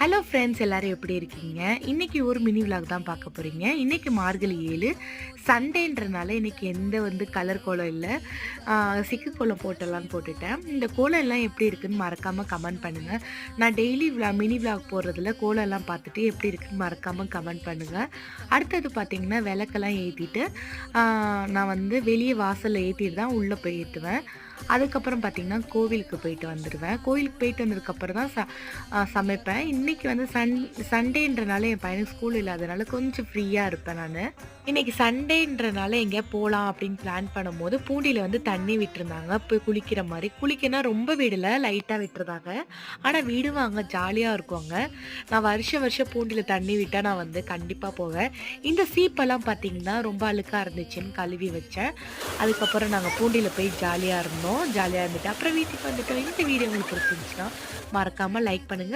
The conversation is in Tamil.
ஹலோ ஃப்ரெண்ட்ஸ் எல்லாரும் எப்படி இருக்கீங்க? இன்னைக்கு ஒரு மினி விலாக் தான் பார்க்க போகிறீங்க இன்னைக்கு மார்கழி ஏழு. சண்டேன்றனால இன்றைக்கி எந்த வந்து கலர் கோலம் இல்லை. சிக்கு கோலம் போட்டெல்லாம் போட்டுட்டேன். இந்த கோலம் எல்லாம் எப்படி இருக்குன்னு மறக்காமல் கமெண்ட் பண்ணுங்கள் நான் டெய்லி விழா மினி விலாக் போடுறதுல கோலம் எல்லாம் பார்த்துட்டு எப்படி இருக்குன்னு மறக்காமல் கமெண்ட் பண்ணுங்கள் அடுத்தது பார்த்திங்கன்னா விளக்கெல்லாம் ஏற்றிட்டு நான் வந்து வெளியே வாசலில் ஏற்றிட்டு தான் உள்ளே போய் ஏற்றுவேன் அதுக்கப்புறம் பார்த்தீங்கன்னா கோவிலுக்கு போயிட்டு வந்துடுவேன் கோவிலுக்கு போயிட்டு வந்ததுக்கப்புறம் தான் ச சமைப்பேன். இன்னைக்கு வந்து சன் சண்டேன்றனால என் பையனுக்கு ஸ்கூல் இல்லாதனால கொஞ்சம் ஃப்ரீயாக இருப்பேன் நான். இன்னைக்கு சண்டேன்றனால எங்கேயா போகலாம் அப்படின்னு பிளான் பண்ணும்போது பூண்டியில் வந்து தண்ணி விட்டுருந்தாங்க. போய் குளிக்கிற மாதிரி. குளிக்கனா ரொம்ப விடல லைட்டாக விட்டுருந்தாங்க ஆனால் விடுவாங்க ஜாலியாக இருக்குவாங்க நான் வருஷம் வருஷம் பூண்டியில் தண்ணி விட்டால் நான் வந்து கண்டிப்பாக போவேன். இந்த சீப்பெல்லாம் பார்த்தீங்கன்னா ரொம்ப அழுக்காக இருந்துச்சுன்னு கழுவி வச்சேன். அதுக்கப்புறம் நாங்கள் பூண்டியில் போய் ஜாலியாக இருந்தோம். ஜாலியாக இருந்துட்டு அப்புறம் வீட்டுக்கு வந்துட்டோம் இந்த வீடியோ உங்களுக்கு பிடிச்சிருந்துச்சுன்னா மறக்காமல் லைக் பண்ணுங்கள்